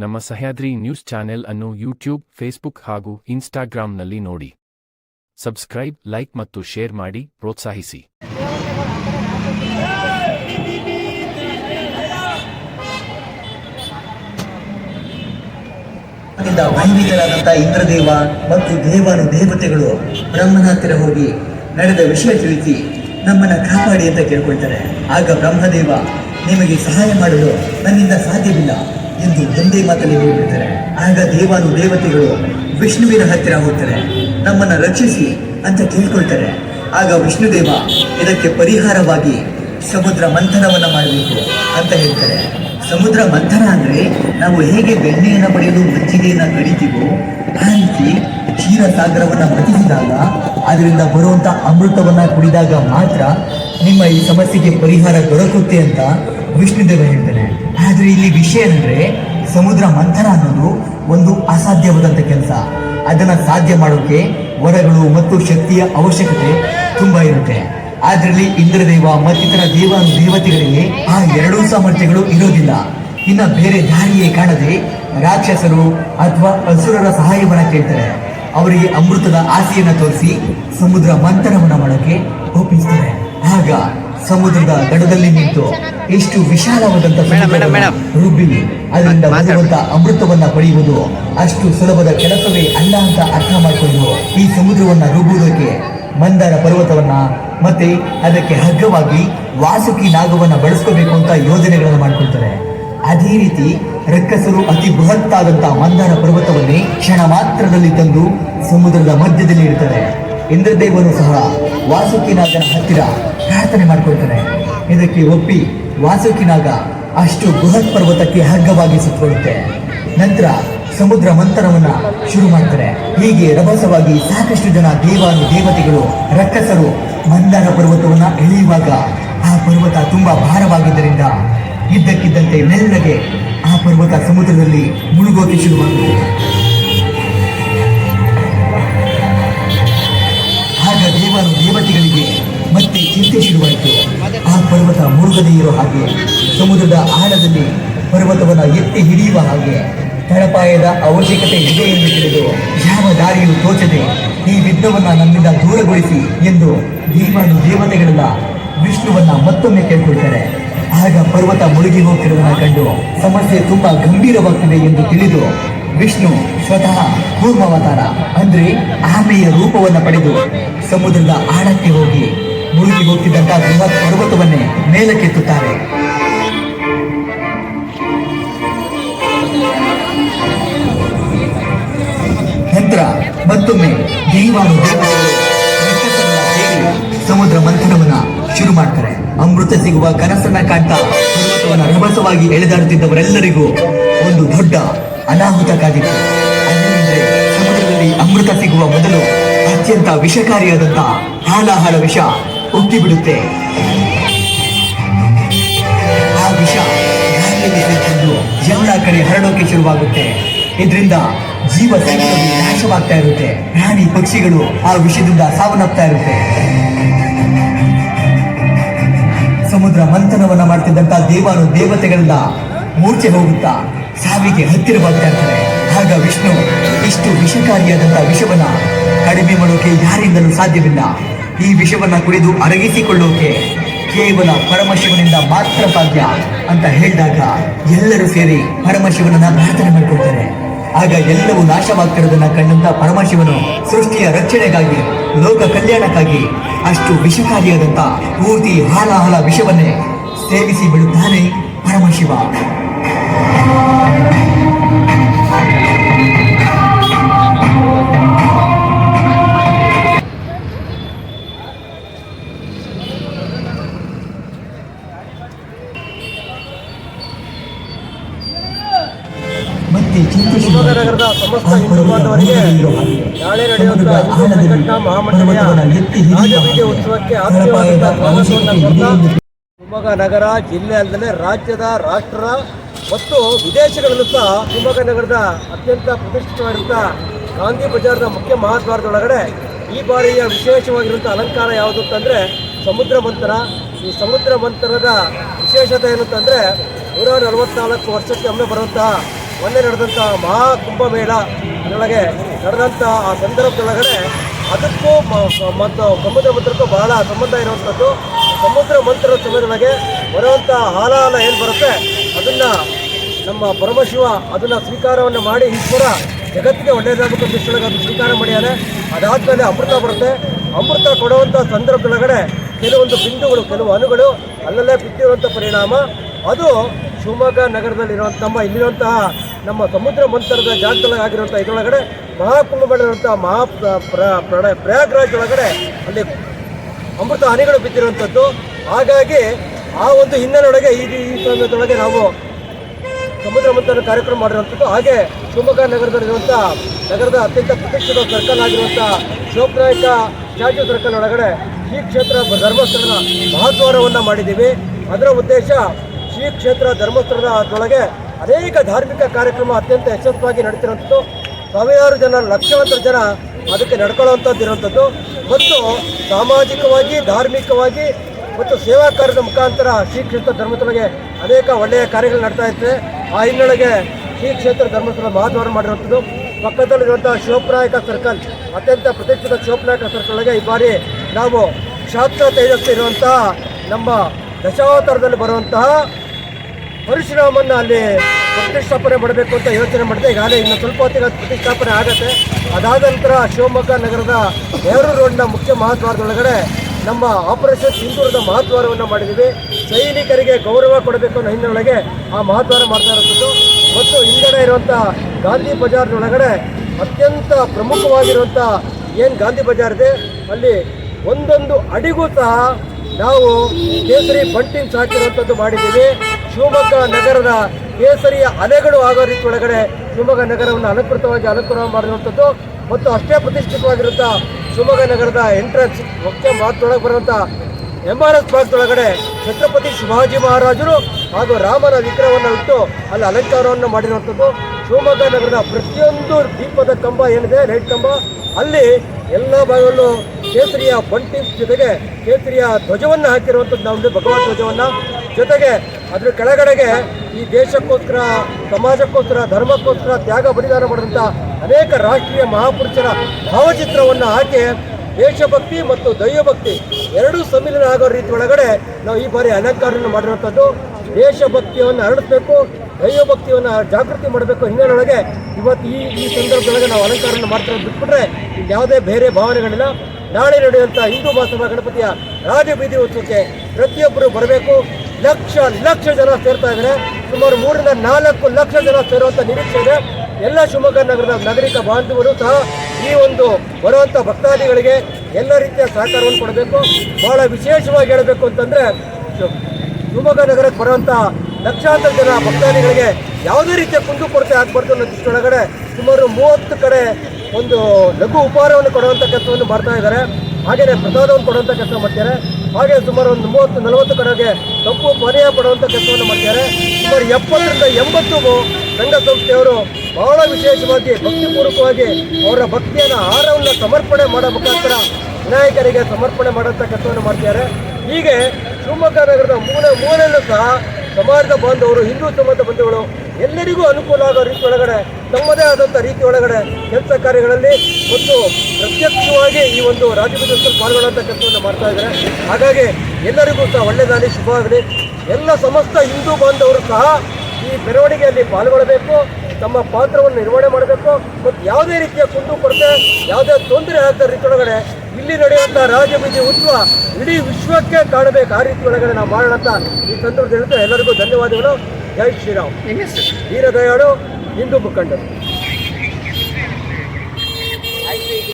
ನಮ್ಮ Sahyadri news channel ಅನ್ನು YouTube, Facebook ಹಾಗೂ ಇನ್ಸ್ಟಾಗ್ರಾಂನಲ್ಲಿ ನೋಡಿ. ಸಬ್ಸ್ಕ್ರೈಬ್, ಲೈಕ್ ಮತ್ತು ಶೇರ್ ಮಾಡಿ, ಪ್ರೋತ್ಸಾಹಿಸಿ. ಇಂದ್ರದೇವ ಮತ್ತು ದೇವಾನು ದೇವತೆಗಳು ಬ್ರಹ್ಮನ ಹತ್ತಿರ ಹೋಗಿ ನಡೆದ ವಿಷಯ ತಿಳಿಸಿ ನಮ್ಮನ್ನ ಕಾಪಾಡಿ ಅಂತ ಕೇಳ್ಕೊಳ್ತಾರೆ. ಆಗ ಬ್ರಹ್ಮದೇವ ನಿಮಗೆ ಸಹಾಯ ಮಾಡಲು ನನ್ನಿಂದ ಸಾಧ್ಯವಿಲ್ಲ. ಎಂದು ಒಂದೇ ಮಾತಲ್ಲಿ ಹೇಳಿಬಿಡ್ತಾರೆ ಆಗ ದೇವಾನು ದೇವತೆಗಳು ವಿಷ್ಣುವಿನ ಹತ್ತಿರ ಹೋಗ್ತಾರೆ. ನಮ್ಮನ್ನ ರಕ್ಷಿಸಿ ಅಂತ ತಿಳ್ಕೊಳ್ತಾರೆ ಆಗ ವಿಷ್ಣುದೇವ, ಇದಕ್ಕೆ ಪರಿಹಾರವಾಗಿ ಸಮುದ್ರ ಮಂಥನವನ್ನ ಮಾಡಬೇಕು ಅಂತ ಹೇಳ್ತಾರೆ. ಸಮುದ್ರ ಮಂಥನ ಅಂದ್ರೆ ನಾವು ಹೇಗೆ ಬೆಣ್ಣೆಯನ್ನು ಪಡೆಯಲು ಮಜ್ಜಿಗೆಯನ್ನು ಕಡಿತೀವೋ ಆ ರೀತಿ ಕ್ಷೀರ ಸಾಗರವನ್ನ ಮತಿಸಿದಾಗ ಅದರಿಂದ ಬರುವಂಥ ಅಮೃತವನ್ನ ಕುಡಿದಾಗ ಮಾತ್ರ ನಿಮ್ಮ ಈ ಸಮಸ್ಯೆಗೆ ಪರಿಹಾರ ದೊರಕುತ್ತೆ ಅಂತ ವಿಷ್ಣುದೇವ ಹೇಳ್ತಾನೆ. ಆದರೆ ಇಲ್ಲಿ ವಿಷಯ ಏನಂದ್ರೆ, ಸಮುದ್ರ ಮಂಥನ ಅನ್ನೋದು ಒಂದು ಅಸಾಧ್ಯವಾದಂತ ಕೆಲಸ. ಅದನ್ನ ಸಾಧ್ಯ ಮಾಡೋಕೆ ವರಗಳು ಮತ್ತು ಶಕ್ತಿಯ ಅವಶ್ಯಕತೆ ತುಂಬಾ ಇರುತ್ತೆ. ಅದರಲ್ಲಿ ಇಂದ್ರದೇವ ಮತ್ತಿತರ ದೇವ ದೇವತೆಗಳಿಗೆ ಆ ಎರಡೂ ಸಾಮರ್ಥ್ಯಗಳು ಇರೋದಿಲ್ಲ. ಇನ್ನ ಬೇರೆ ದಾರಿಯೇ ಕಾಣದೆ ರಾಕ್ಷಸರು ಅಥವಾ ಅಸುರರ ಸಹಾಯವನ್ನ ಕೇಳ್ತಾರೆ. ಅವರಿಗೆ ಅಮೃತದ ಆಸೆಯನ್ನ ತೋರಿಸಿ ಸಮುದ್ರ ಮಂಥನವನ್ನ ಮಾಡೋಕೆ ಒಪ್ಪಿಸ್ತಾರೆ. ಆಗ ಸಮುದ್ರದ ದಡದಲ್ಲಿ ನಿಂತು ಎಷ್ಟು ವಿಶಾಲವಾದಂತ ರುಬ್ಬಿ ಅದರಿಂದ ಬರುವಂತ ಅಮೃತವನ್ನ ಪಡೆಯುವುದು ಅಷ್ಟು ಸುಲಭದ ಕೆಲಸವೇ ಅಲ್ಲ ಅಂತ ಅರ್ಥ ಮಾಡಿಕೊಂಡು ಈ ಸಮುದ್ರವನ್ನ ರುಬ್ಬುವುದಕ್ಕೆ ಮಂದಾರ ಪರ್ವತವನ್ನ ಮತ್ತೆ ಅದಕ್ಕೆ ಹಗ್ಗವಾಗಿ ವಾಸುಕಿ ನಾಗವನ್ನ ಬಳಸ್ಕೋಬೇಕು ಅಂತ ಯೋಜನೆಗಳನ್ನು ಮಾಡ್ಕೊಳ್ತಾರೆ. ಅದೇ ರೀತಿ ರಕ್ಕಸರು ಅತಿ ಬೃಹತ್ತಾದಂತಹ ಮಂದಾರ ಪರ್ವತವನ್ನೇ ಕ್ಷಣ ಮಾತ್ರದಲ್ಲಿ ತಂದು ಸಮುದ್ರದ ಮಧ್ಯದಲ್ಲಿ ಇಡ್ತಾರೆ. ಇಂದ್ರದೇವನು ಸಹ ವಾಸುಕಿನಾಗನ ಹತ್ತಿರ ಪ್ರಾರ್ಥನೆ ಮಾಡ್ಕೊಳ್ತಾನೆ. ಇದಕ್ಕೆ ಒಪ್ಪಿ ವಾಸುಕಿನಾಗ ಅಷ್ಟು ಬೃಹತ್ ಪರ್ವತಕ್ಕೆ ಹಗ್ಗವಾಗಿ ಸುತ್ತಕೊಳ್ಳುತ್ತೆ. ನಂತರ ಸಮುದ್ರ ಮಂಥನವನ್ನ ಶುರು ಮಾಡ್ತಾರೆ. ಹೀಗೆ ರಭಸವಾಗಿ ಸಾಕಷ್ಟು ಜನ ದೇವಾನು ದೇವತೆಗಳು ರಕ್ಕಸರು ಮಂದಾರ ಪರ್ವತವನ್ನ ಎಳೆಯುವಾಗ ಆ ಪರ್ವತ ತುಂಬಾ ಭಾರವಾಗಿದ್ದರಿಂದ ಇದ್ದಕ್ಕಿದ್ದಂತೆ ಮೆಲ್ಲಗೆ ಆ ಪರ್ವತ ಸಮುದ್ರದಲ್ಲಿ ಮುಳುಗೋಕೆ ಶುರುವಾಯಿತು ಮುಳುಗದೇ ಇರೋ ಹಾಗೆ ಸಮುದ್ರದ ಆಳದಲ್ಲಿ ಪರ್ವತವನ್ನು ಎತ್ತಿ ಹಿಡಿಯುವ ಹಾಗೆ ತಳಪಾಯದ ಅವಶ್ಯಕತೆ ಇದೆ ಎಂದು ತಿಳಿದು ಯಾವ ದಾರಿಯೂ ತೋಚದೆ ಈ ಬಿದ್ದವನ್ನ ನಮ್ಮಿಂದ ದೂರಗೊಳಿಸಿ ಎಂದು ದೇವಾನು ದೇವತೆಗಳೆಲ್ಲ ವಿಷ್ಣುವನ್ನ ಮತ್ತೊಮ್ಮೆ ಕೇಳ್ಕೊಳ್ತಾರೆ. ಆಗ ಪರ್ವತ ಮುಳುಗಿ ಹೋಗ್ತಿರುವುದನ್ನ ಕಂಡು ಸಮಸ್ಯೆ ತುಂಬಾ ಗಂಭೀರವಾಗ್ತಿದೆ ಎಂದು ತಿಳಿದು ವಿಷ್ಣು ಸ್ವತಃ ಕೂರ್ಮಾವತಾರ ಅಂದ್ರೆ ಆಮೆಯ ರೂಪವನ್ನ ಪಡೆದು ಸಮುದ್ರದ ಆಳಕ್ಕೆ ಹೋಗಿ ಮುಳುಗಿ ಹೋಗ್ತಿದ್ದಂತಹ ಬೃಹತ್ ಪರ್ವತವನ್ನೇ ಮೇಲಕ್ಕೆತ್ತುತ್ತಾರೆ ನಂತರ ಮತ್ತೊಮ್ಮೆ ದೇವಾನು ಸಮುದ್ರ ಮಂಥನವನ್ನ ಶುರು ಮಾಡ್ತಾರೆ. ಅಮೃತ ಸಿಗುವ ಕನಸನ್ನ ಕಾಣ್ತಾ ಪರ್ವತವನ್ನ ರಭಸವಾಗಿ ಎಳೆದಾಡುತ್ತಿದ್ದವರೆಲ್ಲರಿಗೂ ಒಂದು ದೊಡ್ಡ ಅನಾಹುತ ಕಾದಿತ್ತು ಸಮುದ್ರದಲ್ಲಿ ಅಮೃತ ಸಿಗುವ ಮೊದಲು ಅತ್ಯಂತ ವಿಷಕಾರಿಯಾದಂತಹ ಹಾಲಾಹಾರ ವಿಷ ಉಕ್ಕಿ ಬಿಡುತ್ತೆ ವಿಷ ಸೇರ್ಕೊಂಡು ಎಲ್ಲ ಕಡೆ ಹರಡೋಕೆ ಶುರುವಾಗುತ್ತೆ. ಇದರಿಂದ ಜೀವ ನಾಶವಾಗ್ತಾ ಇರುತ್ತೆ. ಪ್ರಾಣಿ ಪಕ್ಷಿಗಳು ಆ ವಿಷದಿಂದ ಸಾವನ್ನಪ್ತಾ ಇರುತ್ತೆ. ಸಮುದ್ರ ಮಂಥನವನ್ನ ಮಾಡ್ತಿದ್ದಂತ ದೇವಾನು ದೇವತೆಗಳಿಂದ ಮೂರ್ಛೆ ಹೋಗುತ್ತಾ ಸಾವಿಗೆ ಹತ್ತಿರವಾಗ್ತಾ ಇರ್ತಾರೆ. ಆಗ ವಿಷ್ಣು ಇಷ್ಟು ವಿಷಕಾರಿಯಾದಂತ ವಿಷವನ್ನ ಕಡಿಮೆ ಮಾಡೋಕೆ ಯಾರಿಂದಲೂ ಸಾಧ್ಯವಿಲ್ಲ. ಈ ವಿಷವನ್ನ ಕುಡಿದು ಅರಗಿಸಿಕೊಳ್ಳೋಕೆ ಕೇವಲ ಪರಮಶಿವನಿಂದ ಮಾತ್ರ ಸಾಧ್ಯ ಅಂತ ಹೇಳಿದಾಗ ಎಲ್ಲರೂ ಸೇರಿ ಪರಮಶಿವನನ್ನ ಪ್ರಾರ್ಥನೆ ಮಾಡ್ಕೊಳ್ತಾರೆ. ಆಗ ಎಲ್ಲವೂ ನಾಶವಾಗ್ತಿರೋದನ್ನ ಕಂಡಂತ ಪರಮಶಿವನು ಸೃಷ್ಟಿಯ ರಕ್ಷಣೆಗಾಗಿ, ಲೋಕ ಕಲ್ಯಾಣಕ್ಕಾಗಿ ಅಷ್ಟು ವಿಷಕಾರಿಯಾದಂತ ಪೂರ್ತಿ ಹಾಲಾಹಲ ವಿಷವನ್ನೇ ಸೇವಿಸಿ ಬಿಡುತ್ತಾನೆ ಪರಮಶಿವ. ಸಮಸ್ತ ಹಿಂದೂ ಬಾಂಧವರಿಗೆ ನಾಳೆ ನಡೆಯುವಂತಹ ಮಹಾಮಂಡಳಿಯ ರಾಜಬೀಜ ಉತ್ಸವಕ್ಕೆ ಆತ್ಮೀಯವಾದ ಸ್ವಾಗತವನ್ನು ಕೋರ್ತಾ ಶಿವಮೊಗ್ಗ ನಗರ ಜಿಲ್ಲೆ ಅಲ್ಲದೆ ರಾಜ್ಯದ ರಾಷ್ಟ್ರ ಮತ್ತು ವಿದೇಶಗಳಲ್ಲೂ ಸಹ ಶಿವಮೊಗ್ಗ ನಗರದ ಅತ್ಯಂತ ಪ್ರತಿಷ್ಠಿತವಾಗಿರುವಂಥ ಗಾಂಧಿ ಬಜಾರ್ನ ಮುಖ್ಯ ಮಹಾದ್ವಾರದೊಳಗಡೆ ಈ ಬಾರಿಯ ವಿಶೇಷವಾಗಿರುವಂಥ ಅಲಂಕಾರ ಯಾವುದು ಅಂತಂದರೆ ಸಮುದ್ರ ಮಂಥನ. ಈ ಸಮುದ್ರ ಮಂಥನದ ವಿಶೇಷತೆ ಏನು ಅಂತಂದರೆ ನೂರ ನಲವತ್ನಾಲ್ಕು ವರ್ಷಕ್ಕೆ ಒಮ್ಮೆ ಬರುವಂತಹ ಮೊನ್ನೆ ನಡೆದಂಥ ಮಹಾ ಕುಂಭಮೇಳ ಅದರೊಳಗೆ ನಡೆದಂಥ ಆ ಸಂದರ್ಭದೊಳಗಡೆ ಅದಕ್ಕೂ ಮತ್ತು ಸಮುದ್ರ ಮಂತ್ರಕ್ಕೂ ಬಹಳ ಸಂಬಂಧ ಇರುವಂಥದ್ದು ಸಮುದ್ರ ಮಂತ್ರದ ಸಮಯದೊಳಗೆ ಬರುವಂಥ ಹಾಲಾಲ ಏನು ಬರುತ್ತೆ? ಅದನ್ನು ನಮ್ಮ ಪರಮಶಿವ ಅದನ್ನು ಸ್ವೀಕಾರವನ್ನು ಮಾಡಿ ಈಶ್ವರ ಜಗತ್ತಿಗೆ ಒಳ್ಳೆಯದಾಗುತ್ತೆ ಅಂತ ಅದು ಸ್ವೀಕಾರ ಮಾಡ್ಯಾನೆ. ಅದಾದಮೇಲೆ ಅಮೃತ ಬರುತ್ತೆ. ಅಮೃತ ಕೊಡುವಂಥ ಸಂದರ್ಭದೊಳಗಡೆ ಕೆಲವೊಂದು ಬಿಂದುಗಳು, ಕೆಲವು ಅಣುಗಳು ಅಲ್ಲಲ್ಲೇ ಬಿದ್ದಿರುವಂಥ ಪರಿಣಾಮ. ಅದು ಶಿವಮೊಗ್ಗ ನಗರದಲ್ಲಿರುವಂಥ ನಮ್ಮ ಇಲ್ಲಿರುವಂತಹ ನಮ್ಮ ಸಮುದ್ರ ಮಂತರದ ಜಾಗದೊಳಗೆ ಆಗಿರುವಂಥ ಇದರೊಳಗಡೆ ಮಹಾಕುಂಭಗಳಿರುವಂಥ ಮಹಾ ಪ್ರ- ಪ್ರ- ಪ್ರ- ಪ್ರಯಾಗ್ರಾಜ್ ಒಳಗಡೆ ಅಲ್ಲಿ ಅಮೃತ ಹನಿಗಳು ಬಿದ್ದಿರುವಂಥದ್ದು. ಹಾಗಾಗಿ ಆ ಒಂದು ಹಿನ್ನೆಲೆಯೊಳಗೆ ಈ ಈ ಸಮಯದೊಳಗೆ ನಾವು ಸಮುದ್ರ ಮಂಥನ ಕಾರ್ಯಕ್ರಮ ಮಾಡಿರುವಂಥದ್ದು. ಹಾಗೆ ಶಿವಮೊಗ್ಗ ನಗರದಲ್ಲಿರುವಂಥ ನಗರದ ಅತ್ಯಂತ ಪ್ರತಿಷ್ಠಿತ ಸರ್ಕಲ್ ಆಗಿರುವಂಥ ಶಿವಪ್ರಾಯಕ ಚಾಚು ಸರ್ಕಲ್ ಒಳಗಡೆ ಈ ಕ್ಷೇತ್ರ ಧರ್ಮಸ್ಥಳದ ಮಹಾದ್ವಾರವನ್ನು ಮಾಡಿದ್ದೀವಿ. ಅದರ ಉದ್ದೇಶ ಶ್ರೀ ಕ್ಷೇತ್ರ ಧರ್ಮಸ್ಥಳದ ಅದರೊಳಗೆ ಅನೇಕ ಧಾರ್ಮಿಕ ಕಾರ್ಯಕ್ರಮ ಅತ್ಯಂತ ಯಶಸ್ವಿಯಾಗಿ ನಡೀತಿರುವಂಥದ್ದು. ಸಾವಿರಾರು ಜನ, ಲಕ್ಷಾಂತರ ಜನ ಅದಕ್ಕೆ ನಡ್ಕೊಳ್ಳುವಂಥದ್ದು ಇರುವಂಥದ್ದು. ಮತ್ತು ಸಾಮಾಜಿಕವಾಗಿ, ಧಾರ್ಮಿಕವಾಗಿ ಮತ್ತು ಸೇವಾ ಕಾರ್ಯದ ಮುಖಾಂತರ ಶ್ರೀ ಕ್ಷೇತ್ರ ಧರ್ಮಸ್ಥಳಗೆ ಅನೇಕ ಒಳ್ಳೆಯ ಕಾರ್ಯಗಳು ನಡ್ತಾ ಇರ್ತವೆ. ಆ ಹಿನ್ನೆಲೆಗೆ ಶ್ರೀ ಕ್ಷೇತ್ರ ಧರ್ಮಸ್ಥಳ ಮಹಾದ್ವಾರ ಮಾಡಿರುವಂಥದ್ದು. ಪಕ್ಕದಲ್ಲಿರುವಂಥ ಶಿವಪ್ರಾಯಕ ಸರ್ಕಲ್, ಅತ್ಯಂತ ಪ್ರತಿಷ್ಠಿತ ಶಿವಪ್ರಾಯಕ ಸರ್ಕಲ್ ಒಳಗೆ ಈ ಬಾರಿ ನಾವು ಶಾಸ್ತ್ರ ಇರುವಂತಹ ನಮ್ಮ ದಶಾವತಾರದಲ್ಲಿ ಬರುವಂತಹ ಪರಶುರಾಮನ್ನ ಅಲ್ಲಿ ಪ್ರತಿಷ್ಠಾಪನೆ ಮಾಡಬೇಕು ಅಂತ ಯೋಚನೆ ಮಾಡಿದೆ. ಈಗಾಗಲೇ ಇನ್ನು ಸ್ವಲ್ಪ ಹೊತ್ತಿಗೆ ಅದು ಪ್ರತಿಷ್ಠಾಪನೆ ಆಗುತ್ತೆ. ಅದಾದ ನಂತರ ಶಿವಮೊಗ್ಗ ನಗರದ ನೆಹರು ರೋಡ್ನ ಮುಖ್ಯ ಮಹಾದ್ವಾರದೊಳಗಡೆ ನಮ್ಮ ಆಪರೇಷನ್ ಸಿಂಧೂರದ ಮಹಾದ್ವಾರವನ್ನು ಮಾಡಿದ್ದೀವಿ. ಸೈನಿಕರಿಗೆ ಗೌರವ ಕೊಡಬೇಕು ಅನ್ನೋ ಹಿನ್ನೆಲೆಗೆ ಆ ಮಹಾದ್ವಾರ ಮಾಡ್ತಾ ಇರೋದು ಮತ್ತು ಹಿಂದೆ ಇರುವಂಥ ಗಾಂಧಿ ಬಜಾರ್ನೊಳಗಡೆ ಅತ್ಯಂತ ಪ್ರಮುಖವಾಗಿರುವಂಥ ಏನು ಗಾಂಧಿ ಬಜಾರ್ ಇದೆ? ಅಲ್ಲಿ ಒಂದೊಂದು ಅಡಿಗೂ ಸಹ ನಾವು ಕೇಸರಿ ಬಂಟಿಂಗ್ಸ್ ಸಾಕಿರುವಂಥದ್ದು ಮಾಡಿದ್ದೀವಿ. ಶಿವಮೊಗ್ಗ ನಗರದ ಕೇಸರಿಯ ಅಲೆಗಳು ಆಗೋ ರೀತಿ ಒಳಗಡೆ ಶಿವಮೊಗ್ಗ ನಗರವನ್ನು ಅಲಂಕೃತವಾಗಿ ಅಲಂಕಾರ ಮಾಡಿರುವಂಥದ್ದು ಮತ್ತು ಅಷ್ಟೇ ಪ್ರತಿಷ್ಠಿತವಾಗಿರುವಂಥ ಶಿವಮೊಗ್ಗ ನಗರದ ಎಂಟ್ರೆನ್ಸ್ ಮುಖ್ಯ ಮಾತೊಳಗೆ ಬರುವಂಥ ಎಂ ಆರ್ ಎಸ್ ಪಾರ್ಕ್ದೊಳಗಡೆ ಛತ್ರಪತಿ ಶಿವಾಜಿ ಮಹಾರಾಜರು ಹಾಗೂ ರಾಮನ ವಿಗ್ರಹವನ್ನು ಇಟ್ಟು ಅಲ್ಲಿ ಅಲಂಕಾರವನ್ನು ಮಾಡಿರುವಂಥದ್ದು. ಶಿವಮೊಗ್ಗ ನಗರದ ಪ್ರತಿಯೊಂದು ದೀಪದ ಕಂಬ ಏನಿದೆ ಲೈಟ್ ಕಂಬ, ಅಲ್ಲಿ ಎಲ್ಲ ಭಾಗದಲ್ಲೂ ಕೇಸರಿಯ ಬಂಟಿ ಜೊತೆಗೆ ಕೇಸರಿಯ ಧ್ವಜವನ್ನು ಹಾಕಿರುವಂಥದ್ದು ನಮ್ಮದು ಭಗವಾನ್ ಧ್ವಜವನ್ನು. ಜೊತೆಗೆ ಅದ್ರ ಕೆಳಗಡೆಗೆ ಈ ದೇಶಕ್ಕೋಸ್ಕರ, ಸಮಾಜಕ್ಕೋಸ್ಕರ, ಧರ್ಮಕ್ಕೋಸ್ಕರ ತ್ಯಾಗ ಬಲಿದಾನ ಮಾಡಿದಂಥ ಅನೇಕ ರಾಷ್ಟ್ರೀಯ ಮಹಾಪುರುಷರ ಭಾವಚಿತ್ರವನ್ನು ಹಾಕಿ ದೇಶಭಕ್ತಿ ಮತ್ತು ದೈವಭಕ್ತಿ ಎರಡೂ ಸಮ್ಮಿಲನ ಆಗೋ ರೀತಿ ಒಳಗಡೆ ನಾವು ಈ ಬಾರಿ ಅಲಂಕಾರವನ್ನು ಮಾಡಿರುವಂಥದ್ದು ದೇಶಭಕ್ತಿಯನ್ನು ಹರಡಿಸ್ಬೇಕು ದೈವಭಕ್ತಿಯನ್ನು ಜಾಗೃತಿ ಮಾಡಬೇಕು ಹಿನ್ನೆಲೆಯೊಳಗೆ ಇವತ್ತು ಈ ಈ ಸಂದರ್ಭದೊಳಗೆ ನಾವು ಅಲಂಕಾರವನ್ನು ಮಾಡ್ತಾ ಬಿಟ್ಬಿಟ್ರೆ ಯಾವುದೇ ಬೇರೆ ಭಾವನೆಗಳಿಲ್ಲ. ನಾಳೆ ನಡೆಯುವಂಥ ಹಿಂದೂ ಮಹಾಸಭಾ ಗಣಪತಿಯ ರಾಜಬೀದಿ ಉತ್ಸವಕ್ಕೆ ಪ್ರತಿಯೊಬ್ಬರು ಬರಬೇಕು. ಲಕ್ಷ ಲಕ್ಷ ಜನ ಸೇರ್ತಾ ಇದ್ದಾರೆ. ಸುಮಾರು ಮೂರರಿಂದ ನಾಲ್ಕು ಲಕ್ಷ ಜನ ಸೇರುವಂಥ ನಿರೀಕ್ಷೆ ಇದೆ. ಎಲ್ಲ ಶಿವಮೊಗ್ಗ ನಗರದ ನಾಗರಿಕ ಬಾಂಧವರು ಸಹ ಈ ಒಂದು ಬರುವಂಥ ಭಕ್ತಾದಿಗಳಿಗೆ ಎಲ್ಲ ರೀತಿಯ ಸಹಕಾರವನ್ನು ಕೊಡಬೇಕು. ಬಹಳ ವಿಶೇಷವಾಗಿ ಹೇಳಬೇಕು ಅಂತಂದರೆ ಶಿವಮೊಗ್ಗ ನಗರಕ್ಕೆ ಬರುವಂತ ಲಕ್ಷಾಂತರ ಜನ ಭಕ್ತಾದಿಗಳಿಗೆ ಯಾವುದೇ ರೀತಿಯ ಕುಂದು ಕೊರತೆ ಆಗಬಾರ್ದು ಅನ್ನೋ ದೃಷ್ಟಿಯೊಳಗಡೆ ಸುಮಾರು ಮೂವತ್ತು ಕಡೆ ಒಂದು ಲಘು ಉಪಹಾರವನ್ನು ಕೊಡುವಂಥ ಕೆಲಸವನ್ನು ಮಾಡ್ತಾ ಇದ್ದಾರೆ. ಹಾಗೆಯೇ ಪ್ರಸಾದವನ್ನು ಕೊಡುವಂಥ ಕೆಲಸ ಮಾಡ್ತಾರೆ ಹಾಗೆ ಸುಮಾರು ಒಂದು ಮೂವತ್ತು, ನಲವತ್ತು ಕಡೆಗೆ ತಪ್ಪು ಪರಿಹಾರ ಪಡುವಂಥ ಕೆಲಸವನ್ನು ಮಾಡಿದ್ದಾರೆ ಸುಮಾರು ಎಪ್ಪತ್ತರಿಂದ ಎಂಬತ್ತು ಸಂಘ ಸಂಸ್ಥೆಯವರು ಬಹಳ ವಿಶೇಷವಾಗಿ ಭಕ್ತಿಪೂರ್ವಕವಾಗಿ ಅವರ ಭಕ್ತಿಯನ್ನು ಆಹಾರವನ್ನು ಸಮರ್ಪಣೆ ಮಾಡೋ ಮುಖಾಂತರ ವಿನಾಯಕರಿಗೆ ಸಮರ್ಪಣೆ ಮಾಡುವಂಥ ಕೆಲಸವನ್ನು ಮಾಡ್ತಿದ್ದಾರೆ. ಹೀಗೆ ಶಿವಮೊಗ್ಗ ನಗರದ ಮೂಲೆ ಮೂಲೆಯಲ್ಲೂ ಸಹ ಸಮಾಜದ ಬಾಂಧವರು, ಹಿಂದೂ ಸಮಾಜದ ಬಂಧುಗಳು ಎಲ್ಲರಿಗೂ ಅನುಕೂಲ ಆಗೋ ರೀತಿ ತಮ್ಮದೇ ಆದಂಥ ರೀತಿ ಒಳಗಡೆ ಕೆಲಸ ಕಾರ್ಯಗಳಲ್ಲಿ ಮತ್ತು ಪ್ರತ್ಯಕ್ಷವಾಗಿ ಈ ಒಂದು ರಾಜಕೀಯದಲ್ಲಿ ಪಾಲ್ಗೊಳ್ಳುವಂಥ ಕೆಲಸವನ್ನು ಮಾಡ್ತಾ ಇದ್ದಾರೆ. ಹಾಗಾಗಿ ಎಲ್ಲರಿಗೂ ಸಹ ಒಳ್ಳೆಯದಾಗಲಿ ಶುಭವಾಗಲಿ. ಎಲ್ಲ ಸಮಸ್ತ ಹಿಂದೂ ಬಾಂಧವರು ಸಹ ಈ ಮೆರವಣಿಗೆಯಲ್ಲಿ ಪಾಲ್ಗೊಳ್ಳಬೇಕು ತಮ್ಮ ಪಾತ್ರವನ್ನು ನಿರ್ವಹಣೆ ಮಾಡಬೇಕು. ಮತ್ತು ಯಾವುದೇ ರೀತಿಯ ಕುಂದು ಕೊರತೆ ಯಾವುದೇ ತೊಂದರೆ ಆಗದ ರೀತಿ ಒಳಗಡೆ ಇಲ್ಲಿ ನಡೆಯುವಂಥ ರಾಜಬೀದಿ ಉತ್ಸವ ಇಡೀ ವಿಶ್ವಕ್ಕೆ ಕಾಣಬೇಕು. ಆ ರೀತಿ ಒಳಗಡೆ ನಾವು ಮಾಡೋಣ ಅಂತ ಈ ಸಂದರ್ಭದಲ್ಲಿ ಎಲ್ಲರಿಗೂ ಧನ್ಯವಾದಗಳು. ಜೈ ಶ್ರೀರಾಮ್. ದೀನದಯಾಳು ಹಿಂದೂ ಮುಖಂಡರು